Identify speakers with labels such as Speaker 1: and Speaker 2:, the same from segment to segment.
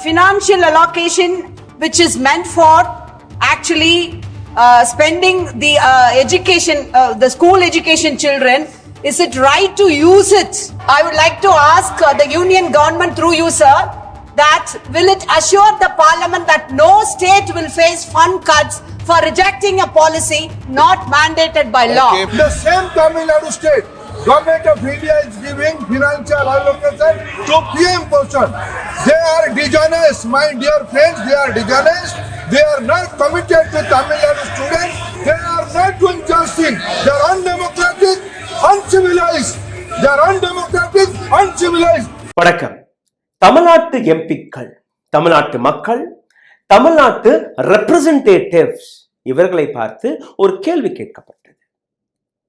Speaker 1: financial allocation which is meant for actually uh, spending the uh, education, uh, the school education children, is it right to use it? I would like to ask uh, the union government through you, sir, that will it assure the parliament that no state will face fund cuts for rejecting a policy not mandated by law?
Speaker 2: The same Tamil Nadu state, government of India is giving financial allocation to PM portion. They are dishonest, my dear friends, they are dishonest. They are not committed to Tamil Nadu students. They are not doing justice. They are undemocratic, uncivilized. They are undemocratic, uncivilized.
Speaker 3: வணக்கம் தமிழ்நாட்டு எம்பிக்கள் தமிழ்நாட்டு மக்கள் தமிழ்நாட்டு representatives இவர்களை பார்த்து ஒரு கேள்வி கேட்கப்பட்டது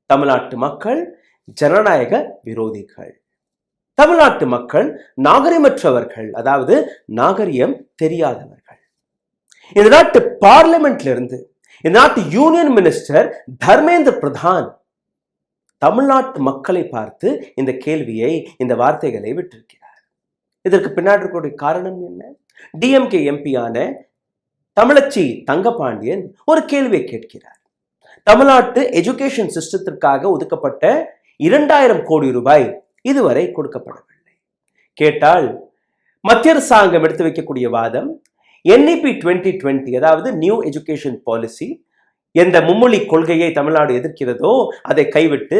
Speaker 3: தமிழ்நாட்டு மக்கள் ஜனநாயக விரோதிகள். தமிழ்நாட்டு மக்கள் நாகரிகமற்றவர்கள் அதாவது நாகரிகம் தெரியாதவர்கள். இந்த நாட்டு பார்லிமெண்ட்ல இருந்து இந்த நாட்டு யூனியன் மினிஸ்டர் தர்மேந்திர பிரதான் தமிழ்நாட்டு மக்களை பார்த்து இந்த கேள்வியை இந்த வார்த்தைகளை விட்டிருக்கிறார். இதற்கு பின்னாடி இருக்கக்கூடிய காரணம் என்ன? டிஎம்கே எம்பியான தமிழச்சி தங்கபாண்டியன் ஒரு கேள்வியை கேட்கிறார். தமிழ்நாட்டு எஜுகேஷன் சிஸ்டத்திற்காக ஒதுக்கப்பட்ட இரண்டாயிரம் கோடி ரூபாய் இதுவரை கொடுக்கப்படவில்லை. கேட்டால் மத்திய அரசாங்கம் எடுத்து வைக்கக்கூடிய வாதம் என்இபி டுவெண்ட்டி டுவெண்ட்டி அதாவது நியூ எஜுகேஷன் பாலிசி எந்த மும்மொழி கொள்கையை தமிழ்நாடு எதிர்க்கிறதோ அதை கைவிட்டு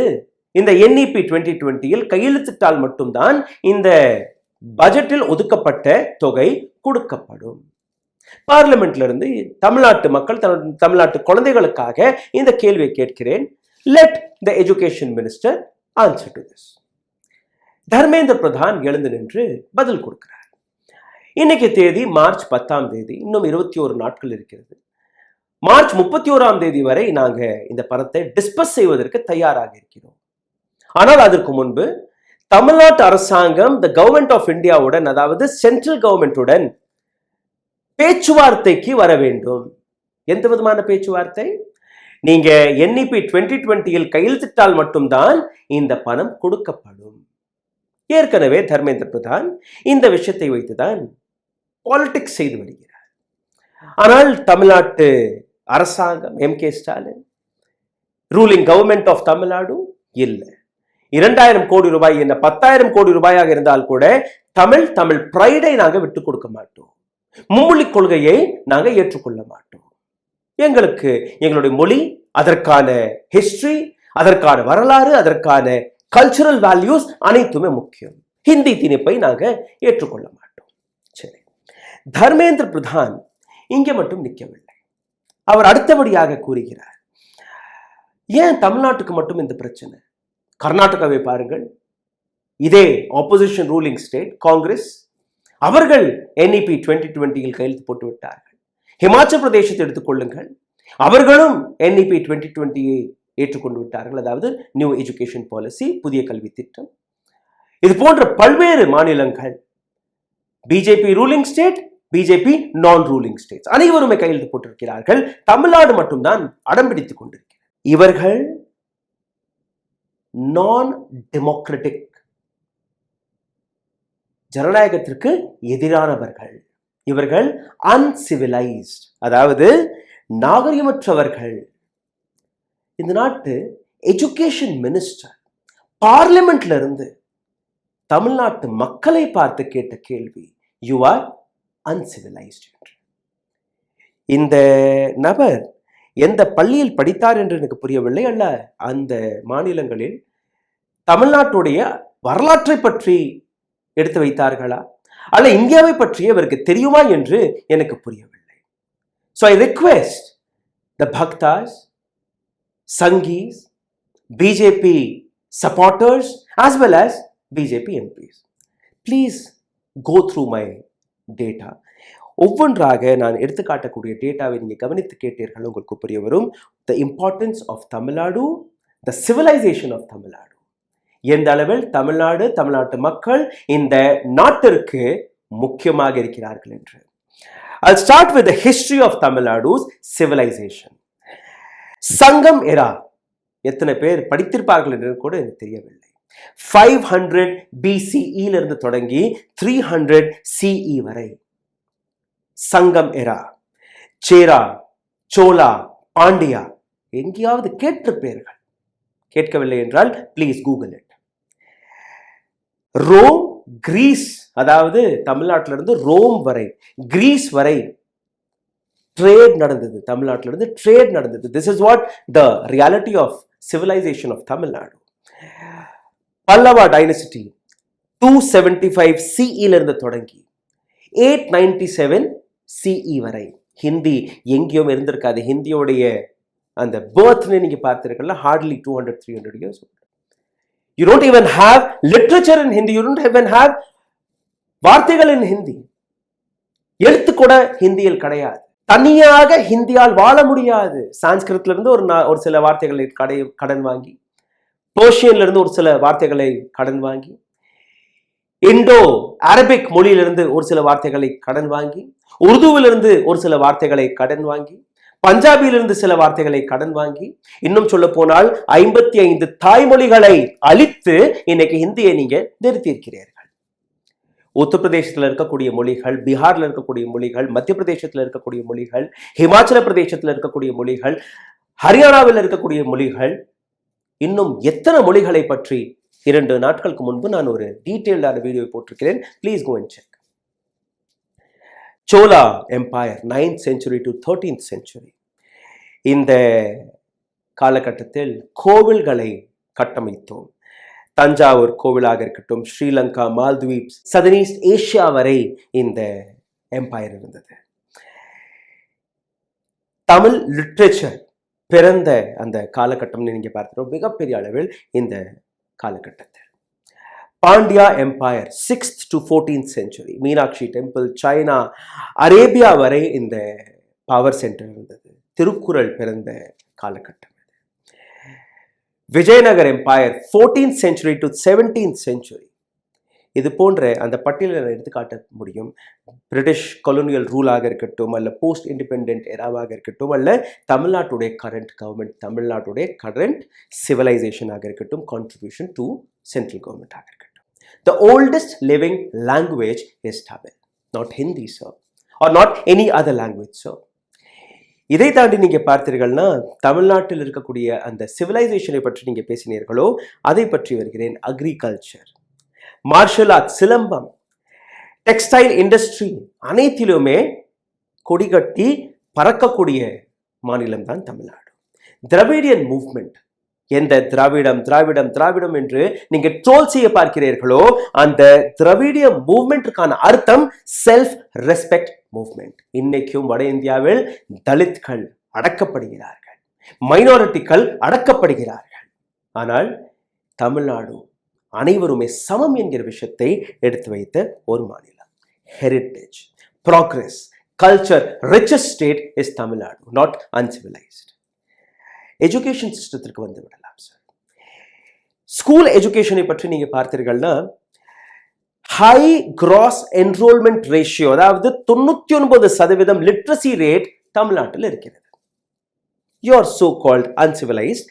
Speaker 3: இந்த என்இபி டுவெண்ட்டி டுவெண்ட்டியில் கையெழுத்திட்டால் மட்டும்தான் இந்த பட்ஜெட்டில் ஒதுக்கப்பட்ட தொகை கொடுக்கப்படும். பார்லிமெண்ட்ல இருந்து தமிழ்நாட்டு மக்கள் தமிழ்நாட்டு குழந்தைகளுக்காக இந்த கேள்வியை கேட்கிறேன். Let the education minister answer to this Dharmendra Pradhan எழுந்து நின்று பதில் கொடுக்கிறார். இன்னைக்கு தேதி மார்ச் பத்தாம் தேதி இன்னும் இருபத்தி ஒரு நாட்கள் இருக்கிறது. மார்ச் முப்பத்தி ஓராம் தேதி வரை நாங்கள் இந்த பணத்தை டிஸ்பஸ் செய்வதற்கு தயாராக இருக்கிறோம். ஆனால் அதற்கு முன்பு தமிழ்நாட்டு அரசாங்கம் த கவர்மெண்ட் ஆஃப் இந்தியாவுடன் அதாவது சென்ட்ரல் கவர்மெண்ட்டுடன் பேச்சுவார்த்தைக்கு வர வேண்டும். எந்த விதமான பேச்சுவார்த்தை? நீங்க என்இபி டுவெண்ட்டி டுவெண்ட்டியில் கையெழுத்திட்டால் மட்டும்தான் இந்த பணம் கொடுக்கப்படும். ஏற்கனவே தர்மேந்திர பிரதான் இந்த விஷயத்தை வைத்துதான் பாலிடிக்ஸ் செய்து வருகிறார். ஆனால் தமிழ்நாட்டு அரசாங்கம் M K Stalin ruling government of Tamil Nadu இல்லை. இரண்டாயிரம் கோடி ரூபாய் என்ன பத்தாயிரம் கோடி ரூபாயாக இருந்தால் கூட தமிழ் தமிழ் பிரைடை நாங்கள் விட்டு கொடுக்க மாட்டோம். மும்மொழி கொள்கையை நாங்கள் ஏற்றுக்கொள்ள மாட்டோம். எங்களுக்கு எங்களுடைய மொழி அதற்கான ஹிஸ்டரி அதற்கான வரலாறு அதற்கான கல்ச்சுரல் வேல்யூஸ் அனைத்துமே முக்கியம். ஹிந்தி திணிப்பை நாங்கள் ஏற்றுக்கொள்ள மாட்டோம். சரி. தர்மேந்திர பிரதான் இங்கே மட்டும் நிற்கவில்லை அவர் அடுத்தபடியாக கூறுகிறார் ஏன் தமிழ்நாட்டுக்கு மட்டும் இந்த பிரச்சனை? கர்நாடகாவை பாருங்கள். இதே ஆப்போசிஷன் ரூலிங் ஸ்டேட் காங்கிரஸ் அவர்கள் என்இபி டுவெண்ட்டி டுவெண்ட்டியில் கையெழுத்து போட்டு விட்டார்கள் ஹிமாச்சல் பிரதேசத்தை எடுத்துக்கொள்ளுங்கள் அவர்களும் என்இபி டுவெண்ட்டி டுவெண்ட்டியை ஏற்றுக்கொண்டு விட்டார்கள் அதாவது நியூ எஜுகேஷன் பாலிசி புதிய கல்வி திட்டம். இது போன்ற பல்வேறு மாநிலங்கள் BJP ruling state BJP non ruling states அனைவருமே கையெழுத்து போட்டிருக்கிறார்கள். தமிழ்நாடு மட்டும்தான் அடம் பிடித்துக் கொண்டிருக்கிறது. இவர்கள் நான் டெமோக்ராட்டிக் ஜனநாயகத்திற்கு எதிரானவர்கள். இவர்கள் அன்சிவிலைஸ்ட் அதாவது நாகரிகமற்றவர்கள். இந்த நாட்டு எஜுகேஷன் மினிஸ்டர் பார்லிமெண்ட்ல இருந்து தமிழ்நாட்டு மக்களை பார்த்து கேட்ட கேள்வி யூ ஆர் அன்சிவிலைஸ்ட் என்று. இந்த நபர் எந்த பள்ளியில் படித்தார் என்று எனக்கு புரியவில்லை அல்ல. அந்த மாநிலங்களில் தமிழ்நாட்டுடைய வரலாற்றை பற்றி எடுத்து வைத்தார்களா? அல்ல இந்தியாவை பற்றி அவருக்கு தெரியுமா என்று எனக்கு புரியவில்லை. So I request the bhaktas Sanghis BJP supporters as well as BJP MPs please go through my data ஒவ்வொன்றாக நான் எடுத்துக்காட்டக்கூடிய டேட்டாவை நீங்கள் கவனித்து கேட்டீர்கள் உங்களுக்கு புரிய வரும். The importance of Tamil Nadu the civilisation of Tamil Nadu எந்த அளவில் தமிழ்நாடு தமிழ்நாட்டு மக்கள் இந்த நாட்டிற்கு முக்கியமாக இருக்கிறார்கள் என்று. I'll start with history of Tamil Nadu's civilisation Sangam era. எத்தனை பேர் படித்திருப்பார்கள் என்று கூட எனக்கு தெரியவில்லை. ஃபைவ் ஹண்ட்ரட் பிசிஇலிருந்து தொடங்கி த்ரீ ஹண்ட்ரட் சிஇ வரை. சங்கம் எரா. சேரா சோலா பாண்டியா. எங்கேயாவது கேட்டிருப்பீர்கள். கேட்கவில்லை என்றால் please Google it Rome Greece அதாவது தமிழ்நாட்டிலிருந்து ரோம் வரை கிரீஸ் வரை ட்ரேட் நடந்தது. தமிழ்நாட்டிலிருந்து ட்ரேட் நடந்தது. This is what the reality of civilisation of Tamil Nadu Pallava dynasty two seventy five சிஇலிருந்து தொடங்கி எயிட் நைன்டி செவன் சிஇ வரை. ஹிந்தி எங்கேயும் இருந்திருக்காது. ஹிந்தியோடைய அந்த பேர்த்னு நீங்கள் பார்த்துருக்கல hardly two hundred three hundred years you don't even have literature in Hindi you don't even have வார்த்தைகள் in Hindi எழுத்து கூட ஹிந்தியில் கிடையாது. தனியாக ஹிந்தியால் வாழ முடியாது. சான்ஸ்கிருத்ல இருந்து ஒரு ஒரு சில வார்த்தைகளை கடை கடன் வாங்கி. பெர்ஷியன்ல இருந்து ஒரு சில வார்த்தைகளை கடன் வாங்கி. இண்டோ அரபிக் மொழியிலிருந்து ஒரு சில வார்த்தைகளை கடன் வாங்கி. உருதுவிலிருந்து ஒரு சில வார்த்தைகளை கடன் வாங்கி. பஞ்சாபியிலிருந்து சில வார்த்தைகளை கடன் வாங்கி இன்னும் சொல்ல போனால் ஐம்பத்தி ஐந்து தாய்மொழிகளை அழித்து இன்னைக்கு ஹிந்தியை நீங்க நிறுத்தியிருக்கிறீர்கள். உத்தரப்பிரதேசத்தில் இருக்கக்கூடிய மொழிகள் பீகார்ல இருக்கக்கூடிய மொழிகள் மத்திய பிரதேசத்தில் இருக்கக்கூடிய மொழிகள் ஹிமாச்சல பிரதேசத்தில் இருக்கக்கூடிய மொழிகள் ஹரியானாவில் இருக்கக்கூடிய மொழிகள் இன்னும் எத்தனை மொழிகளை பற்றி இரண்டு நாட்களுக்கு முன்பு நான் ஒரு டீட்டெயில்டான வீடியோ போட்டிருக்கிறேன். Please go and check Chola empire ninth century to thirteenth century இந்த காலகட்டத்தில் கோவில்களை கட்டமைத்தோம். தஞ்சாவூர் கோவிலாக இருக்கட்டும் ஸ்ரீலங்கா மால்தீப் சதனீஸ்ட் ஏஷியா வரை இந்த எம்பையர் இருந்தது. தமிழ் லிட்ரேச்சர் பிறந்த அந்த காலகட்டம்னு நீங்கள் பார்த்துட்டோம் மிகப்பெரிய அளவில் இந்த காலகட்டத்தில். Pandya empire sixth to fourteenth century Meenakshi temple China Arabia வரை இந்த பவர் சென்டர் இருந்தது. திருக்குறள் பிறந்த காலகட்டம் Vijayanagar empire fourteenth century to seventeenth century இது போன்ற அந்த பட்டியலில் எடுத்துக்காட்ட எடுத்து காட்ட முடியும் பிரிட்டிஷ் கொலோனியல் ரூலாக இருக்கட்டும் அல்ல போஸ்ட் இண்டிபெண்ட் எராவாக இருக்கட்டும் அல்ல தமிழ்நாட்டுடைய கரண்ட் கவர்மெண்ட் தமிழ்நாட்டுடைய கரண்ட் சிவிலைசேஷனாக இருக்கட்டும் கான்ட்ரிபியூஷன் டு சென்ட்ரல் கவர்மெண்ட்டாக இருக்கட்டும். The oldest living language is Tamil, not Hindi sir, or not any other language sir. இதை தாண்டி நீங்கள் பார்த்தீர்கள்னா தமிழ்நாட்டில் இருக்கக்கூடிய அந்த சிவிலைசேஷனை பற்றி நீங்கள் பேசினீர்களோ அதை பற்றி வருகிறேன். Agriculture martial art Silambam. Textile industry அனைத்திலுமே கொடிகட்டி பறக்கக்கூடிய மாநிலம் தான் தமிழ்நாடு. திரவிடியன் மூவ்மெண்ட் எந்த திராவிடம் திராவிடம் திராவிடம் என்று நீங்க ட்ரோல் செய்ய பார்க்கிறீர்களோ அந்த திராவிடிய மூவ்மெண்ட்டுக்கான அர்த்தம் செல்ஃப் ரெஸ்பெக்ட் மூவ்மெண்ட் இன்னைக்கும் வட இந்தியாவில் தலித்கள் அடக்கப்படுகிறார்கள். மைனாரிட்டிகள் அடக்கப்படுகிறார்கள். ஆனால் தமிழ்நாடு அனைவருமே சமம் என்கிற விஷயத்தை எடுத்து வைத்த ஒரு மாநிலம். Heritage progress culture richest state is Tamil Nadu not uncivilised education சிஸ்டத்திற்கு வந்து விடலாம் சார் ஸ்கூல் எஜுகேஷனை பற்றி நீங்க பார்த்தீர்கள்னா ஹை கிராஸ் என்ரோல்மெண்ட் ரேஷியோ அதாவது தொண்ணூத்தி ஒன்பது சதவீதம் லிட்ரஸி ரேட் தமிழ்நாட்டில் இருக்கிறது. You're so called uncivilised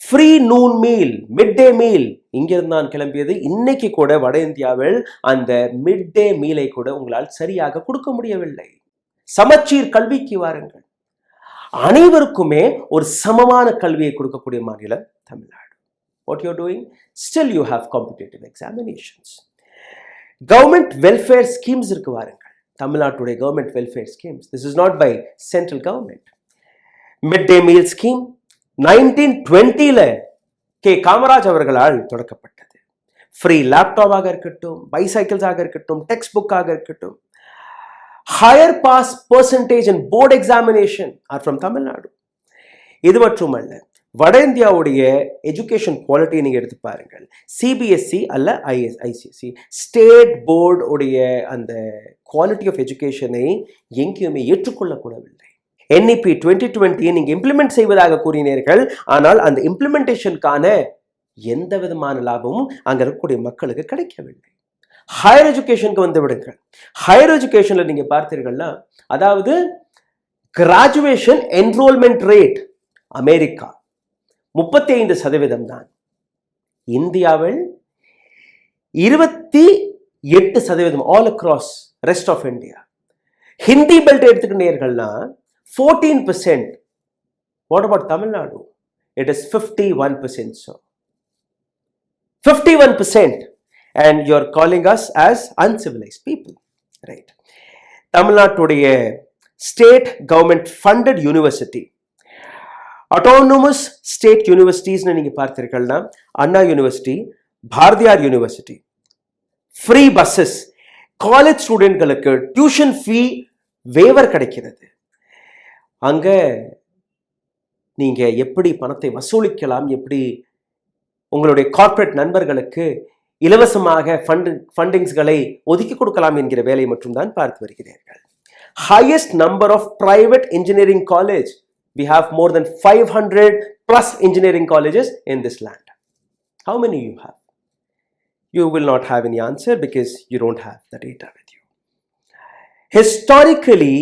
Speaker 3: free noon meal mid day meal இங்கிருந்து நான் கிளம்பியது இன்னைக்கு கூட வட இந்தியாவில் அந்த மிட் டே மீலை கூட உங்களால் சரியாக கொடுக்க முடியவில்லை. சமச்சீர் கல்விக்கு வாருங்கள். அனைவருக்குமே ஒரு சமமான கல்வியை கொடுக்கக்கூடிய மாநிலம் Tamil Nadu. What you're doing still you have competitive examinations government welfare schemes இருக்கு வாருங்கள் தமிழ்நாட்டுடைய government welfare schemes this is not by central government mid day meal scheme nineteen டுவெண்ட்டியில் கே. காமராஜ் அவர்களால் தொடக்கப்பட்டது. ஃப்ரீ லேப்டாப்பாக இருக்கட்டும் பைசைக்கிள்ஸாக இருக்கட்டும் டெக்ஸ்ட் புக்காக இருக்கட்டும். Higher pass percentage and board examination are from Tamil Nadu இது மட்டுமல்ல வட இந்தியாவுடைய எஜுகேஷன் குவாலிட்டியை நீங்கள் எடுத்து பாருங்கள். சிபிஎஸ்சி அல்ல ஐஎஸ் ஐசிஎஸ்சி ஸ்டேட் போர்டு உடைய அந்த குவாலிட்டி ஆஃப் எஜுகேஷனை எங்கேயுமே ஏற்றுக்கொள்ளக்கூடவில்லை என்இபி டுவெண்ட்டி டுவெண்ட்டியை நீங்கள் இம்ப்ளிமெண்ட் செய்வதாக கூறினீர்கள். ஆனால் அந்த இம்ப்ளிமெண்டேஷனுக்கான எந்த விதமான லாபமும் அங்கே இருக்கக்கூடிய மக்களுக்கு கிடைக்கவில்லை. ஹையர் எஜுகேஷனுக்கு வந்து விடுங்கள். ஹையர் எஜுகேஷனில் நீங்கள் பார்த்தீர்கள்னா அதாவது கிராஜுவேஷன் என்ரோல்மெண்ட் ரேட் அமெரிக்கா முப்பத்தி ஐந்து சதவீதம் தான். இந்தியாவில் இருபத்தி எட்டு சதவீதம் all across rest of India Hindi belt எடுத்துக்கிட்டீர்கள்னா fourteen percent what about Tamil Nadu it is fifty one percent so fifty one percent and you're calling us as uncivilised people right தமிழ்நாட்டுடைய state government funded university autonomous state யூனிவர்சிட்டிஸ்னு நீங்கள் பார்த்தீர்கள்னா Anna university Bharathiar university free buses college ஸ்டூடெண்ட்களுக்கு tuition fee waiver கிடைக்கிறது. அங்கே நீங்கள் எப்படி பணத்தை வசூலிக்கலாம் எப்படி உங்களுடைய corporate நண்பர்களுக்கு இலவசமாக ஃபண்ட் ஃபண்டிங்ஸ்களை ஒதுக்கி கொடுக்கலாம் என்கிற வேலை மட்டும்தான் பார்த்து வருகிறீர்கள். Highest number of private engineering college we have more than 500 plus engineering colleges in this land. How many you have? You will not have any answer because you don't have the data with you. Historically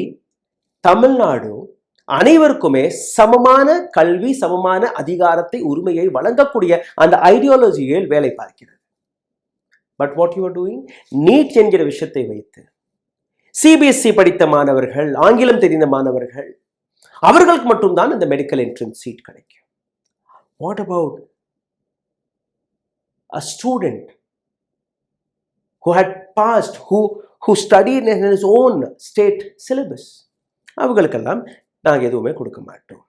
Speaker 3: Tamil Nadu அனைவருக்குமே சமமான கல்வி சமமான அதிகாரத்தை உரிமையை வழங்கக்கூடிய அந்த ஐடியாலஜியில் வேலை பார்க்கிறது. But what you are doing NEET என்கிற விஷயத்தை வைத்து. சிபிஎஸ்சி படித்த மாணவர்கள் ஆங்கிலம் தெரிந்த மாணவர்கள் அவர்களுக்கு மட்டும்தான் இந்த மெடிக்கல் என்ட்ரன்ஸ் சீட் கிடைக்கும். What about a student who had passed, who who studied in his own state syllabus? அவங்களுக்கெல்லாம் நாங்கள் எதுவுமே கொடுக்க மாட்டோம்.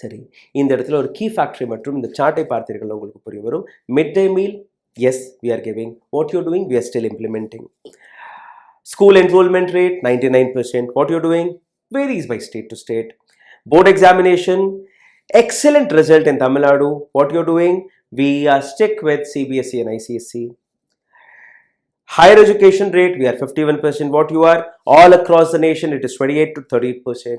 Speaker 3: சரி இந்த இடத்துல ஒரு கீ ஃபேக்டரி மற்றும் இந்த சார்ட்டை பார்த்தீர்கள் உங்களுக்கு புரிய வரும். Mid day meal Yes, we are giving. What you're doing, we are still implementing. School enrollment rate, 99%. What you're doing varies by state to state. Board examination, excellent result in Tamil Nadu. What you're doing, we are stick with CBSE and ICSE. Higher education rate, we are 51%. What you are, all across the nation, it is 28 to 30%.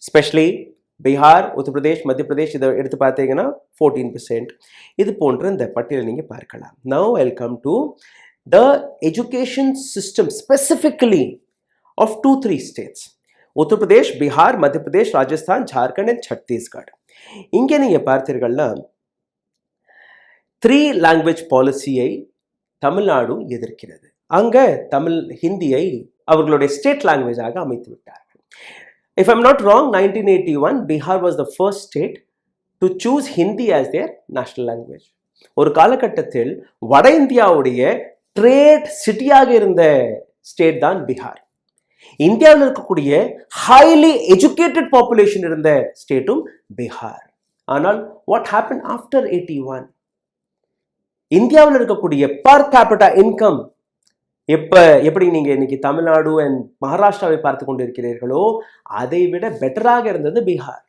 Speaker 3: Especially Bihar Uttar Pradesh Madhya Pradesh இதை எடுத்து பார்த்தீங்கன்னா fourteen percent இது போன்ற இந்த பட்டியலை நீங்கள் பார்க்கலாம். Now welcome to the education system specifically of two three states Uttar Pradesh Bihar Madhya Pradesh Rajasthan Jharkhand and Chhattisgarh. இங்கே நீங்கள் பார்த்தீர்கள்னா த்ரீ லாங்குவேஜ் பாலிசியை தமிழ்நாடு எதிர்க்கிறது. அங்கே தமிழ் ஹிந்தியை அவர்களுடைய ஸ்டேட் லாங்குவேஜாக அமைத்து விட்டார்கள் if I'm not wrong nineteen eighty one Bihar was the first state Hindi choose Hindi national language. National language ஒரு காலகட்டத்தில் வட இந்தியாவுடைய ட்ரேட் சிட்டியாக இருந்த ஸ்டேட் தான் பீகார் இந்தியாவில் இருக்கக்கூடிய ஹைலி எஜுகேட்டட் பாப்புலேஷன் இருந்த ஸ்டேட்டும் பீகார் ஆனால் what happen after eighty one இந்தியாவில் இருக்கக்கூடிய பர் கேபிட்டா இன்கம் எப்போ எப்படி நீங்கள் இன்னைக்கு தமிழ்நாடு அண்ட் மகாராஷ்டிராவை பார்த்து கொண்டு இருக்கிறீர்களோ அதை விட பெட்டராக இருந்தது Bihar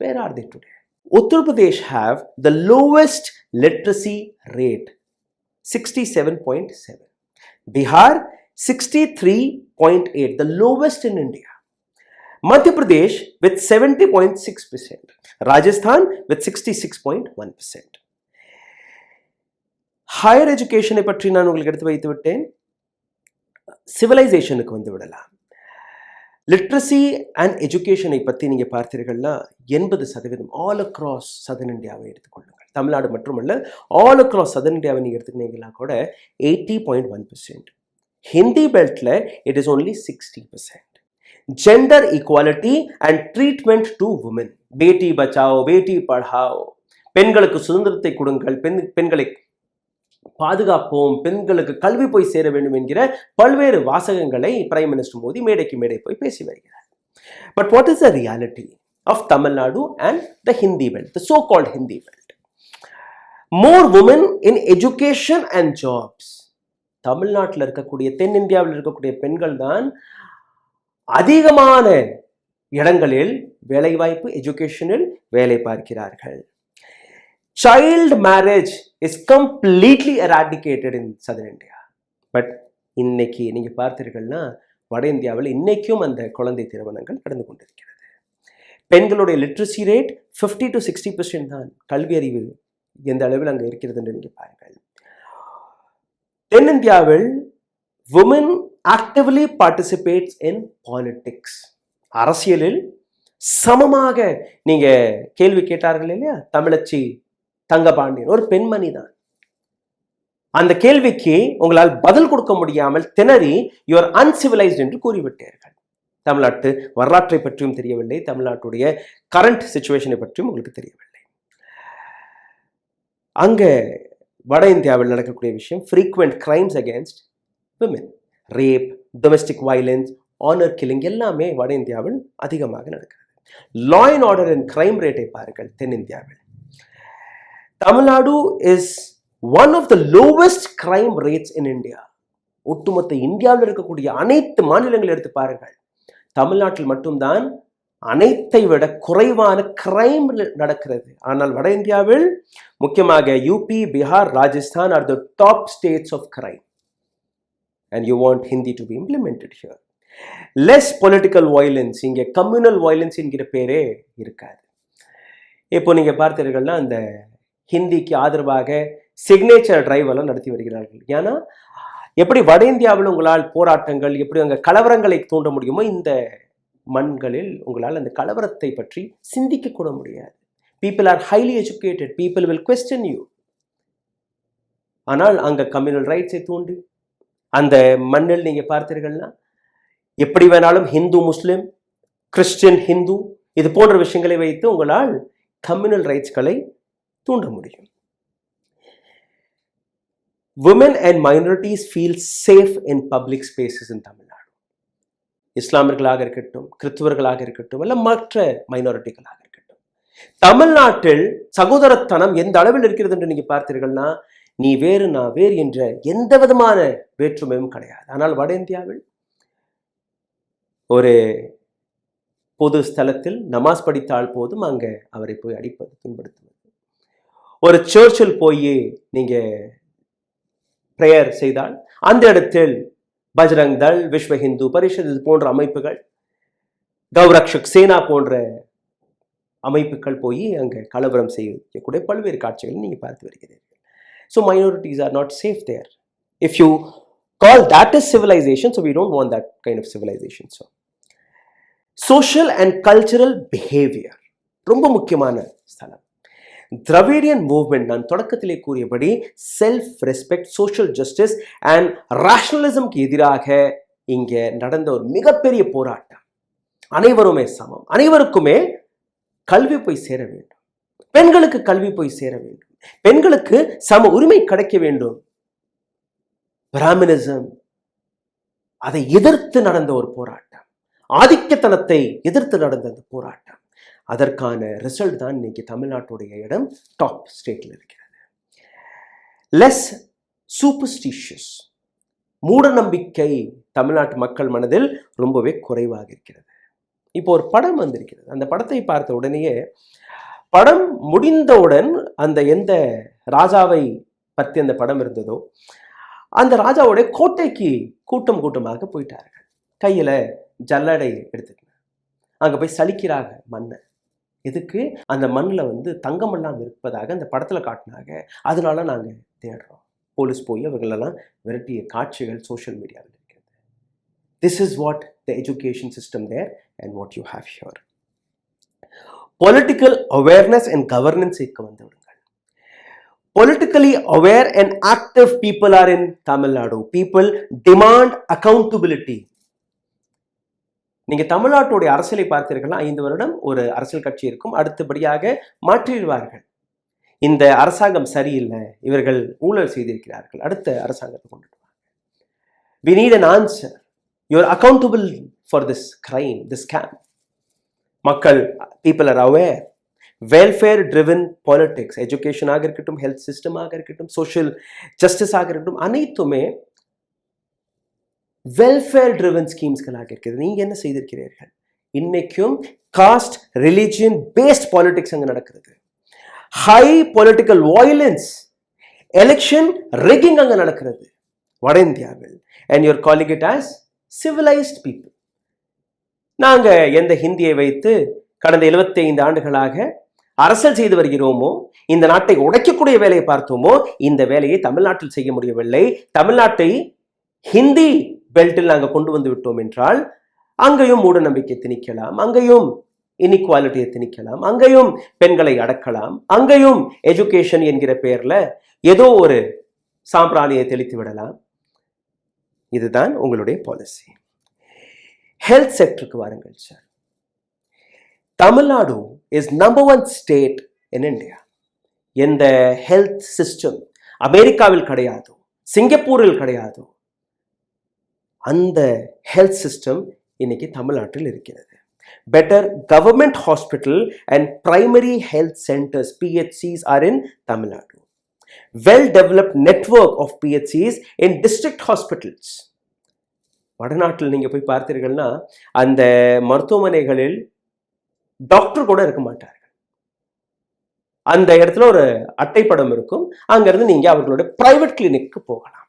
Speaker 3: where are the today Uttar Pradesh have the lowest literacy rate sixty seven point seven Bihar sixty three point eight the lowest in India Madhya Pradesh with 70.6%, Rajasthan with 66.1%. Higher எஜுகேஷனை பற்றி நான் உங்களுக்கு எடுத்து வைத்து விட்டேன். சிவிலைசேஷனுக்கு வந்து விடலாம். Literacy and எஜுகேஷனை பற்றி நீங்கள் பார்த்தீர்கள்னா எண்பது சதவீதம் ஆல் அக்ராஸ் சதன் இந்தியாவை எடுத்துக்கொள்ளுங்கள் தமிழ்நாடு மட்டுமல்ல ஆல் அக்ராஸ் சதன் இந்தியாவை நீங்கள் எடுத்துக்கிட்டீங்கன்னா கூட eighty point one percent Hindi பெல்ட்டில் it is only sixty percent gender equality and treatment to women Beti Bachao Beti Padhao பெண்களுக்கு சுதந்திரத்தை கொடுங்கள். பெண் பெண்களை பாதுகாப்போம் பெண்களுக்கு கல்வி போய் சேர வேண்டும் என்கிற பல்வேறு வாசகங்களை பிரைம் மினிஸ்டர் மோடி மேடைக்கு மேடை போய் பேசி வருகிறார். But what is the reality of Tamil Nadu and the Hindi belt the so called Hindi belt more women in education and jobs தமிழ்நாட்டில் இருக்கக்கூடிய தென்னிந்தியாவில் இருக்கக்கூடிய பெண்கள் தான் அதிகமான இடங்களில் வேலைவாய்ப்பு எஜுகேஷனில் வேலை பார்க்கிறார்கள். Child marriage is completely eradicated in southern India but இன்னைக்கு நீங்கள் பார்த்தீர்கள்னா வட இந்தியாவில் இன்றைக்கும் அந்த குழந்தை திருமணங்கள் நடந்து கொண்டிருக்கிறது. பெண்களுடைய literacy rate fifty to sixty percent தான். கல்வி அறிவு எந்த அளவில் அங்கே இருக்கிறது என்று நீங்கள் பாருங்கள். தென்னிந்தியாவில் woman actively participates in politics அரசியலில் சமமாக நீங்கள் கேள்வி கேட்டார்கள் இல்லையா? தமிழச்சி தங்கபாண்டியன் ஒரு பெண்மணி தான். அந்த கேள்விக்கு உங்களால் பதில் கொடுக்க முடியாமல் திணறி யுவர் அன்சிவிலைஸ்ட் என்று கூறிவிட்டீர்கள். தமிழ்நாட்டு வரலாற்றை பற்றியும் தெரியவில்லை தமிழ்நாட்டுடைய கரண்ட் சுச்சுவேஷனை பற்றியும் உங்களுக்கு தெரியவில்லை. அங்கே வட இந்தியாவில் நடக்கக்கூடிய விஷயம் frequent crimes against women rape domestic violence honour killing எல்லாமே வட இந்தியாவில் அதிகமாக நடக்கிறது. Law and order and crime ரேட்டை பாருங்கள் தென்னிந்தியாவில். Tamil Nadu is one of the lowest crime rates in India ஒட்டுமொத்த இந்தியாவில் இருக்கக்கூடிய அனைத்து மாநிலங்கள் எடுத்து பாருங்கள். தமிழ்நாட்டில் மட்டும்தான் அனைத்தை விட குறைவான கிரைம் நடக்கிறது. ஆனால் வட இந்தியாவில் முக்கியமாக UP Bihar Rajasthan are the top states of crime and you want Hindi to be implemented here less political violence இங்கே கம்யூனல் வயலன்ஸ் என்கிற பேரே இருக்காது. இப்போ நீங்கள் பார்த்தீர்கள்னா அந்த ஹிந்திக்கு ஆதரவாக சிக்னேச்சர் டிரைவெல்லாம் நடத்தி வருகிறார்கள். ஏன்னா எப்படி வட இந்தியாவில் உங்களால் போராட்டங்கள் எப்படி அங்கே கலவரங்களை தூண்ட முடியுமோ இந்த மண்களில் உங்களால் அந்த கலவரத்தை பற்றி சிந்திக்க கூட முடியாது. People are highly educated people will question you ஆனால் அங்கே கம்யூனல் ரைட்ஸை தூண்டி. அந்த மண்ணில் நீங்கள் பார்த்தீர்கள்னா எப்படி வேணாலும் ஹிந்து முஸ்லிம் கிறிஸ்டின் ஹிந்து இது போன்ற விஷயங்களை வைத்து உங்களால் கம்யூனல் ரைட்ஸ்களை தூண்ட முடியும். Women and minorities feel safe in public spaces in Tamil Nadu இஸ்லாமியர்களாக இருக்கட்டும் கிறித்துவர்களாக இருக்கட்டும் அல்ல மற்ற மைனாரிட்டிகளாக இருக்கட்டும். தமிழ்நாட்டில் சகோதரத்தனம் எந்த அளவில் இருக்கிறது என்று நீங்க பார்த்தீர்கள்னா நீ வேறு நான் வேறு என்ற எந்த விதமான வேற்றுமையும் கிடையாது. ஆனால் வட இந்தியாவில் ஒரு பொது ஸ்தலத்தில் நமாஸ் படித்தால் போதும் அங்கே அவரை போய் அடிப்பது துன்படுத்துவது ஒரு சர்ச்சில் போய் நீங்க ப்ரேயர் செய்தால் அந்த இடத்தில் பஜ்ரங் தள் விஸ்வ ஹிந்து பரிஷத் இது போன்ற அமைப்புகள் கௌரக்ஷக் சேனா போன்ற அமைப்புகள் போய் அங்கே கலவரம் செய்யக்கூடிய பல்வேறு காட்சிகள் நீங்கள் பார்த்து வருகிறீர்கள். So minorities are not safe there if you call that is civilization so we don't want that kind of civilization so social and cultural behaviour ரொம்ப முக்கியமான ஸ்தலம். திராவிடியன் மூவ்மெண்ட் நான் தொடக்கத்திலே கூறியபடி self respect social justice and ரேஷனலிசம்க்கு எதிராக இங்கே நடந்த ஒரு மிகப்பெரிய போராட்டம். அனைவருமே சமம். அனைவருக்குமே கல்வி போய் சேர வேண்டும். பெண்களுக்கு கல்வி போய் சேர வேண்டும். பெண்களுக்கு சம உரிமை கிடைக்க வேண்டும். பிராமினிசம் அதை எதிர்த்து நடந்த ஒரு போராட்டம். ஆதிக்கத்தனத்தை எதிர்த்து நடந்த அந்த போராட்டம். அதற்கான ரிசல்ட் தான் இன்னைக்கு தமிழ்நாட்டுடைய இடம். டாப் ஸ்டேட்டில் இருக்கிறது. லெஸ் சூப்பர்ஸ்டிஷியஸ் மூடநம்பிக்கை தமிழ்நாட்டு மக்கள் மனதில் ரொம்பவே குறைவாக இருக்கிறது. இப்போ ஒரு படம் வந்திருக்கிறது. அந்த படத்தை பார்த்த உடனேயே படம் முடிந்தவுடன் அந்த எந்த ராஜாவை பற்றி அந்த படம் இருந்ததோ அந்த ராஜாவுடைய கோட்டைக்கு கூட்டம் கூட்டமாக போயிட்டார்கள். கையில் ஜல்லடை எடுத்துக்கிட்டு அங்கே போய் சலிக்கிறாங்க மன்னன் இதுக்கு அந்த மண்ணில் வந்து தங்கமெல்லாம் இருப்பதாக அந்த படத்தில் காட்டினாங்க. அதனால நாங்கள் தேடுறோம். போலீஸ் போய் அவர்களெல்லாம் விரட்டிய காட்சிகள் சோஷியல் மீடியாவில் இருக்கிறது this is what the education system there and what you have here political awareness and கவர்னன்ஸுக்கு வந்து விடுங்கள். Politically aware and active people are in Tamil Nadu people demand accountability நீங்கள் தமிழ்நாட்டுடைய அரசியலை பார்த்தீர்கள்னா ஐந்து வருடம் ஒரு அரசியல் கட்சி இருக்கும். அடுத்தபடியாக மாற்றிடுவார்கள். இந்த அரசாங்கம் சரியில்லை. இவர்கள் ஊழல் செய்திருக்கிறார்கள். அடுத்த அரசாங்கத்தை கொண்டு we need an answer you're accountable for this crime this scam மக்கள் people are aware welfare driven politics எஜுகேஷனாக இருக்கட்டும் ஹெல்த் சிஸ்டமாக இருக்கட்டும் சோஷியல் ஜஸ்டிஸாக இருக்கட்டும் அனைத்துமே வெல்ஃபேர் ட்ரிவன் ஸ்கீம்ஸ்களாக இருக்கிறது. நீங்க என்ன செய்திருக்கிறீர்கள்? இன்னைக்கும் காஸ்ட் ரிலிஜியன் பேஸ்ட் பாலிடிக்ஸ் அங்கே நடக்கிறது. High political violence election rigging அங்கே நடக்கிறது. வட இந்தியாவில். And you're calling it as civilized people நாங்கள் எந்த ஹிந்தியை வைத்து கடந்த 75 ஆண்டுகளாக அரசியல் செய்து வருகிறோமோ இந்த நாட்டை உடைக்கக்கூடிய வேலையை பார்த்தோமோ இந்த வேலையை தமிழ்நாட்டில் செய்ய முடியவில்லை. தமிழ்நாட்டை ஹிந்தி பெல்ட்டில் நாங்கள் கொண்டு வந்து விட்டோம் என்றால் அங்கேயும் மூட நம்பிக்கை திணிக்கலாம் அங்கேயும் இன்இக்வாலிட்டியை திணிக்கலாம் அங்கேயும் பெண்களை அடக்கலாம் அங்கேயும் எஜுகேஷன் என்கிற பெயரில் ஏதோ ஒரு சாம்பிராணியை தெளித்து விடலாம். இதுதான் உங்களுடைய பாலிசி ஹெல்த் செக்டருக்கு வாருங்கள் sir Tamil Nadu is number one state in India எந்த ஹெல்த் சிஸ்டம் அமெரிக்காவில் கிடையாதோ சிங்கப்பூரில் கிடையாதோ அந்த ஹெல்த் சிஸ்டம் இன்னைக்கு தமிழ்நாட்டில் இருக்கிறது. Better government hospital and primary health centres PHCs are in Tamil Nadu well developed network of PHCs in district hospitals வடநாட்டில் நீங்கள் போய் பார்த்தீர்கள்னா அந்த மருத்துவமனைகளில் டாக்டர் கூட இருக்க மாட்டார்கள். அந்த இடத்துல ஒரு அட்டைப்படம் இருக்கும். அங்கேருந்து நீங்கள் அவர்களோட பிரைவேட் கிளினிக்கு போகலாம்.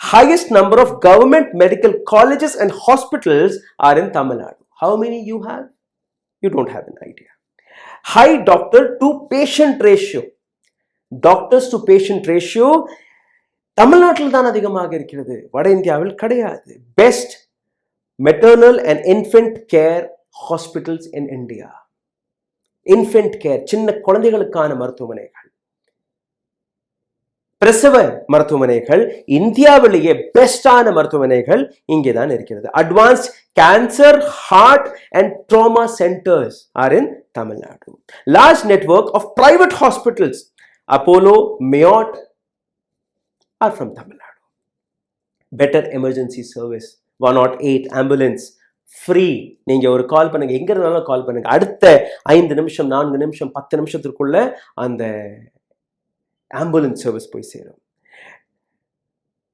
Speaker 3: Highest number of government medical colleges and hospitals are in Tamil Nadu. How many you have? You don't have an idea. High doctor to patient ratio. Doctors to patient ratio தமிழ்நாட்டில் தான் அதிகமாக இருக்கிறது வட இந்தியாவில் கிடையாது best maternal and infant care hospitals in India infant care சின்ன குழந்தைகளுக்கான மருத்துவமனைகள் பிரசவ மருத்துவமனைகள் இந்தியாவிலேயே பெஸ்டான மருத்துவமனைகள் இங்கே தான் இருக்கிறது. Advanced cancer heart and trauma centres are in Tamil Nadu large network of private hospitals Apollo MIOT are from Tamil Nadu better emergency service one not eight ambulance free நீங்கள் ஒரு கால் பண்ணுங்க எங்கே இருந்தாலும் கால் பண்ணுங்க. அடுத்த ஐந்து நிமிஷம் நான்கு நிமிஷம் பத்து நிமிஷத்துக்குள்ள அந்த ஆம்புலன்ஸ் சர்வீஸ் போய் சேரும்.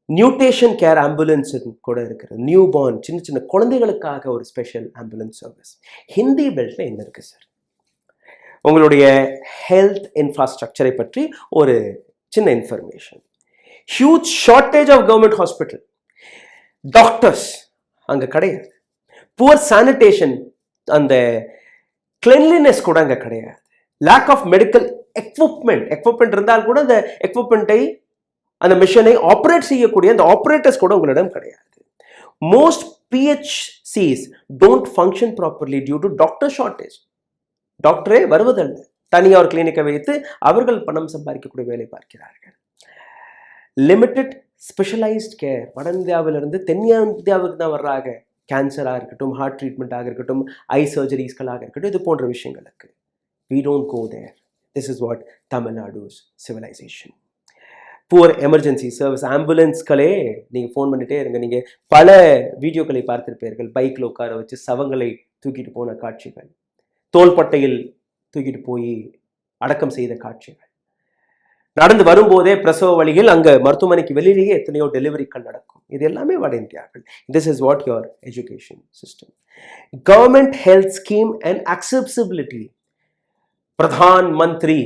Speaker 3: நியூட்ரேஷன் கேர் ஆம்புலன்ஸ் கூட இருக்கிறது நியூ பார்ன் சின்ன சின்ன குழந்தைகளுக்காக ஒரு ஸ்பெஷல் ஆம்புலன்ஸ் சர்வீஸ் ஹிந்தி பெல்ட்ல என்ன இருக்கு சார் உங்களுடைய ஹெல்த் இன்ஃப்ராஸ்ட்ரக்சரை பற்றி ஒரு சின்ன information huge shortage of government hospital doctors அங்கே கிடையாது. புவர் சானிடேஷன் அந்த கிளென்லினஸ் கூட அங்கே கிடையாது. Lack of medical equipment equipment இருந்தால் கூட அந்த எக்யூப்மெண்ட்டை அந்த மிஷனை ஆப்ரேட் செய்யக்கூடிய அந்த ஆப்ரேட்டர்ஸ் கூட உங்களிடம் கிடையாது. Most PHCs don't function properly due to doctor shortage டாக்டரே வருவதல்ல. தனியார் கிளினிக்கை வைத்து அவர்கள் பணம் சம்பாதிக்கக்கூடிய வேலை பார்க்கிறார்கள். லிமிட்டெட் ஸ்பெஷலைஸ்ட் கேர் வட இந்தியாவிலிருந்து தென்னிந்தியாவுக்கு தான் வர்றாங்க. கேன்சராக இருக்கட்டும் ஹார்ட் ட்ரீட்மெண்ட்டாக இருக்கட்டும் ஐ சர்ஜரிஸ்களாக இருக்கட்டும் இது போன்ற விஷயங்களுக்கு. We don't go there. This this is what Tamil Nadu's civilization. Poor emergency service ஆம்புலன்ஸ்களே நீங்கள் ஃபோன் பண்ணிட்டே இருங்க. நீங்கள் பல வீடியோக்களை பார்த்திருப்பீர்கள். பைக்கில் உட்கார வச்சு சவங்களை தூக்கிட்டு போன காட்சிகள். தோள்பட்டையில் தூக்கிட்டு போய் அடக்கம் செய்த காட்சிகள். நடந்து வரும்போதே பிரசவ வழியில் அங்கே மருத்துவமனைக்கு வெளியிலேயே எத்தனையோ டெலிவரிகள் நடக்கும். இது எல்லாமே வட இந்தியாக்கள் this is what your education system government health scheme and accessibility Pradhan Mantri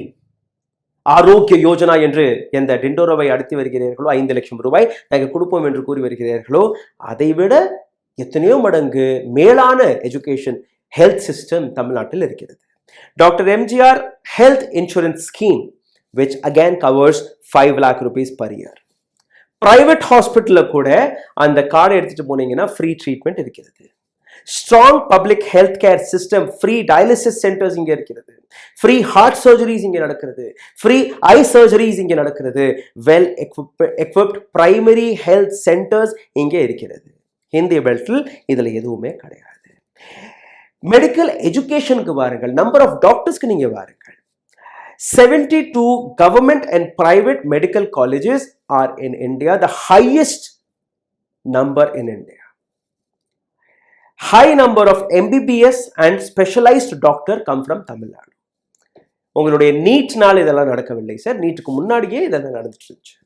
Speaker 3: Arogya Yojana என்று எந்த டிண்டோரோவை அடுத்து வருகிறீர்களோ ஐந்து லட்சம் ரூபாய் நாங்கள் கொடுப்போம் என்று கூறி வருகிறீர்களோ அதைவிட எத்தனையோ மடங்கு மேலான எஜுகேஷன் ஹெல்த் சிஸ்டம் தமிழ்நாட்டில் இருக்கிறது. Doctor MGR health insurance scheme which again covers five lakh rupees per year private ஹாஸ்பிட்டலில் கூட அந்த கார்டை எடுத்துகிட்டு போனீங்கன்னா ஃப்ரீ ட்ரீட்மெண்ட் இருக்கிறது. Strong public health care system free dialysis centres இங்கே இருக்கிறது. ஃப்ரீ ஹார்ட் சர்ஜரிஸ் இங்கே நடக்கிறது. ஃப்ரீ ஐ சர்ஜரிஸ் இங்கே நடக்கிறது. Well equipped primary health centres இங்கே இருக்கிறது. ஹிந்தி பெல்ட்டில் இதில் எதுவுமே கிடையாது. மெடிக்கல் எஜுகேஷனுக்கு வாருங்கள். நம்பர் ஆஃப் டாக்டர்ஸ்க்கு நீங்கள் வாருங்கள். 72 government and private medical colleges are in India, the highest number in India. High high number of MBBS and doctor doctor come from Tamil Nadu உங்களுடைய நீட்னால் இதெல்லாம் நடக்கவில்லை சார் நீட்டுக்கு முன்னாடியே இதெல்லாம் நடந்துட்டு இருந்துச்சு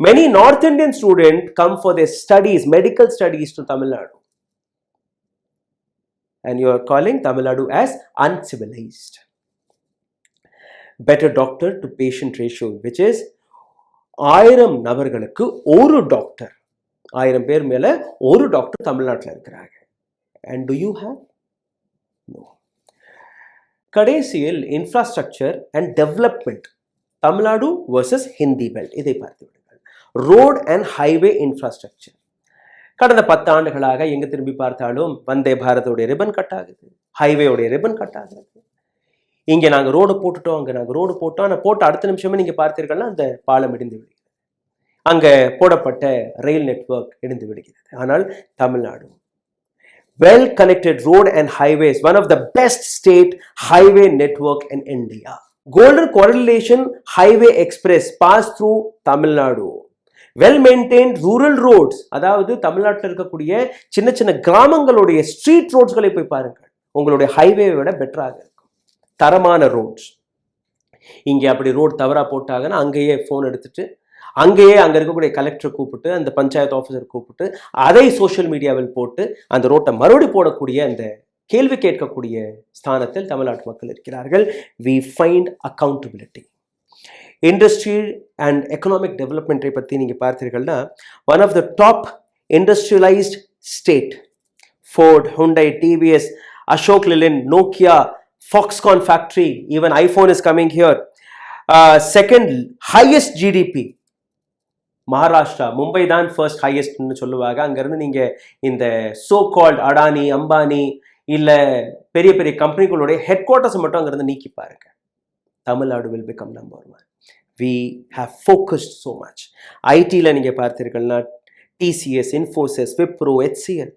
Speaker 3: many north Indian student come for their studies medical studies to Tamil Nadu and you're calling Tamil Nadu as uncivilized. Better doctor to patient ratio which is ஆயிரம் நபர்களுக்கு ஒரு டாக்டர் ஆயிரம் பேர் மேல ஒரு டாக்டர் தமிழ்நாட்டில் இருக்கிறாங்க. And do you have no கடைசியில் infrastructure and development Tamil Nadu versus Hindi belt இதை பார்த்து விடுங்கள். ரோட் அண்ட் ஹைவே இன்ஃப்ராஸ்ட்ரக்சர் கடந்த பத்து ஆண்டுகளாக எங்கே திரும்பி பார்த்தாலும் வந்தே பாரதோடைய ரிபன் கட் ஆகுது. ஹைவேயோடைய ரிபன் கட் ஆகுது. இங்கே நாங்கள் ரோடு போட்டுட்டோம் அங்கே நாங்கள் ரோடு போட்டோம். ஆனால் போட்ட அடுத்த நிமிஷமே நீங்கள் பார்த்தீர்கள்னா அந்த பாலம் இடிந்து விடுகிறது. அங்கே போடப்பட்ட ரயில் நெட்வொர்க் இடிந்து விடுகிறது. ஆனால் Tamil Nadu well connected road and highways one of the best state highway network in India golden Correlation highway express pass through Tamil Nadu well maintained rural roads அதாவது தமிழ்நாட்டில் இருக்கக்கூடிய சின்ன சின்ன கிராமங்களுடைய ஸ்ட்ரீட் ரோட்ஸ்களை போய் பாருங்கள் உங்களுடைய ஹைவே விட பெட்டராக இருக்கும் தரமான ரோட்ஸ் இங்கே அப்படி ரோட் தவறாக போட்டாங்கன்னா அங்கேயே ஃபோன் எடுத்துட்டு அங்கேயே அங்கே இருக்கக்கூடிய கலெக்டரை கூப்பிட்டு அந்த பஞ்சாயத்து ஆஃபீஸர் கூப்பிட்டு அதை சோஷியல் மீடியாவில் போட்டு அந்த ரோட்டை மறுபடி போடக்கூடிய அந்த கேள்வி கேட்கக்கூடிய ஸ்தானத்தில் தமிழ்நாட்டு மக்கள் இருக்கிறார்கள். We find accountability industry and economic டெவலப்மெண்ட்டை பற்றி நீங்கள் பார்த்தீர்கள்னா one of the top industrialized state Ford Hyundai TVS Ashok Leyland Nokia Foxconn factory even iPhone is coming here second highest GDP Maharashtra Mumbai தான் ஃபர்ஸ்ட் ஹையஸ்ட்னு சொல்லுவாங்க. அங்கேருந்து நீங்கள் இந்த so called Adani Ambani இல்லை பெரிய பெரிய கம்பெனிகளுடைய ஹெட் குவார்ட்டர்ஸை மட்டும் அங்கேருந்து நீக்கி பாருங்க. Tamil Nadu will become number one we have focused so much ஐடியில் நீங்கள் பார்த்தீர்கள்னா TCS Infosys Wipro HCL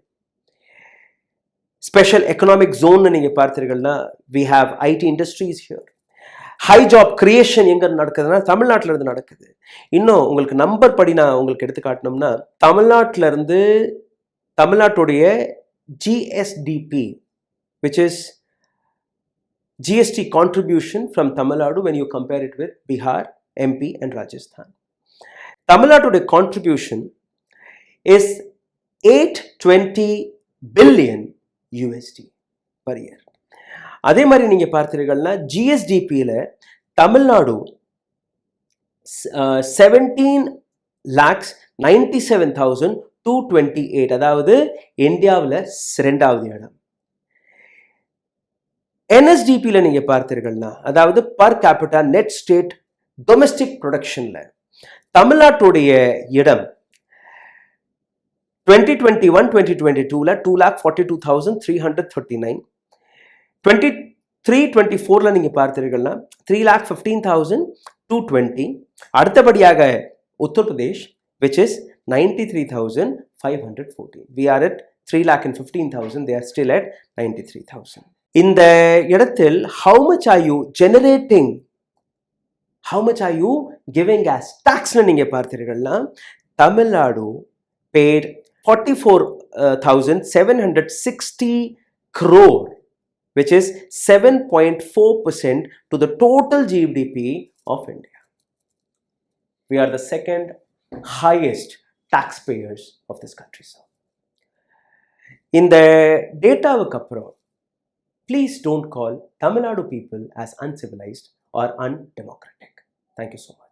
Speaker 3: special economic ஜோன்னு நீங்கள் பார்த்தீர்கள்னா we have IT industries here high job creation எங்க நடக்குதுன்னா தமிழ்நாட்டில இருந்து நடக்குது. இன்னும் உங்களுக்கு நம்பர் படி நான் உங்களுக்கு எடுத்து காட்டணும்னா தமிழ்நாட்டில இருந்து தமிழ்நாட்டுடைய GSDP which is GST contribution from Tamil Nadu when you compare it with Bihar MP and Rajasthan தமிழ்நாட்டுடைய contribution is eight twenty billion USD per year அதே மாதிரி நீங்கள் பார்த்தீர்கள்னா ஜிஎஸ்டிபியில் Tamil Nadu seventeen lakhs ninety seven thousand two twenty eight அதாவது இந்தியாவில் ரெண்டாவது இடம். என்எஸ்டிபியில் நீங்கள் பார்த்தீர்கள்னா அதாவது per capita net state domestic ப்ரொடக்ஷனில் தமிழ்நாட்டுடைய இடம் twenty twenty one twenty twenty டூவில் two lakh forty two thousand three hundred thirty nine twenty three twenty ஃபோரில் நீங்கள் பார்த்தீர்கள்னா three lakh fifteen thousand two twenty அடுத்தபடியாக Uttar Pradesh which is ninety three thousand five hundred fourteen we are at three lakh and fifteen thousand they are still at ninety three thousand இந்த இடத்தில் how much are you generating how much are you giving as டாக்ஸ்னு நீங்கள் பார்த்தீர்கள்னா Tamil Nadu paid forty four thousand seven hundred sixty crore which is 7.4% to the total GDP of India. We are the second highest taxpayers of this country. So, in the data kapro, please don't call Tamil Nadu people as uncivilized or undemocratic. Thank you so much.